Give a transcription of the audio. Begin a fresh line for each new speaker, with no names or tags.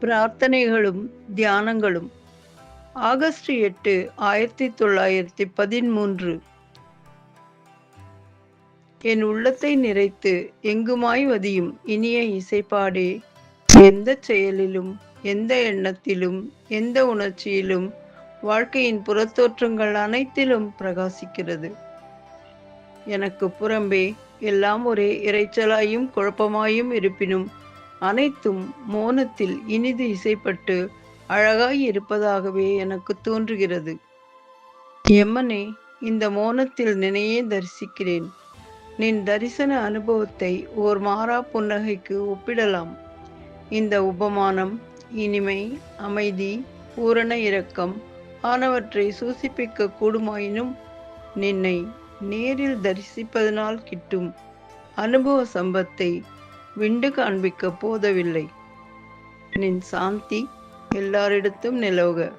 பிரார்த்தனைகளும் தியானங்களும். August எட்டு ஆயிரத்தி தொள்ளாயிரத்தி பதிமூன்று என் உள்ளத்தை நிறைத்து எங்குமாய் வதியும் இனிய இசைப்பாடே. எந்த செயலிலும் எந்த எண்ணத்திலும் எந்த உணர்ச்சியிலும் வாழ்க்கையின் புறத்தோற்றங்கள் அனைத்திலும் பிரகாசிக்கிறது. எனக்கு புறம்பே எல்லாம் ஒரே இரைச்சலாயும் குழப்பமாயும் இருப்பினும் அனைத்தும் மோனத்தில் இனிது இசைப்பட்டு அழகாய் இருப்பதாகவே எனக்கு தோன்றுகிறது. எம்மனே இந்த மோனத்தில் நினையே தரிசிக்கிறேன். நின் தரிசன அனுபவத்தை ஓர் மாறா புன்னகைக்கு ஒப்பிடலாம். இந்த உபமானம் இனிமை அமைதி பூரண இரக்கம் ஆனவற்றை சூசிப்பிக்க கூடுமாயினும் நின்னை நேரில் தரிசிப்பதனால் கிட்டும் அனுபவ சம்பத்தை விண்டு காண்பிக்க போதவில்லை. நின் சாந்தி எல்லாரிடத்தும் நிலவுக.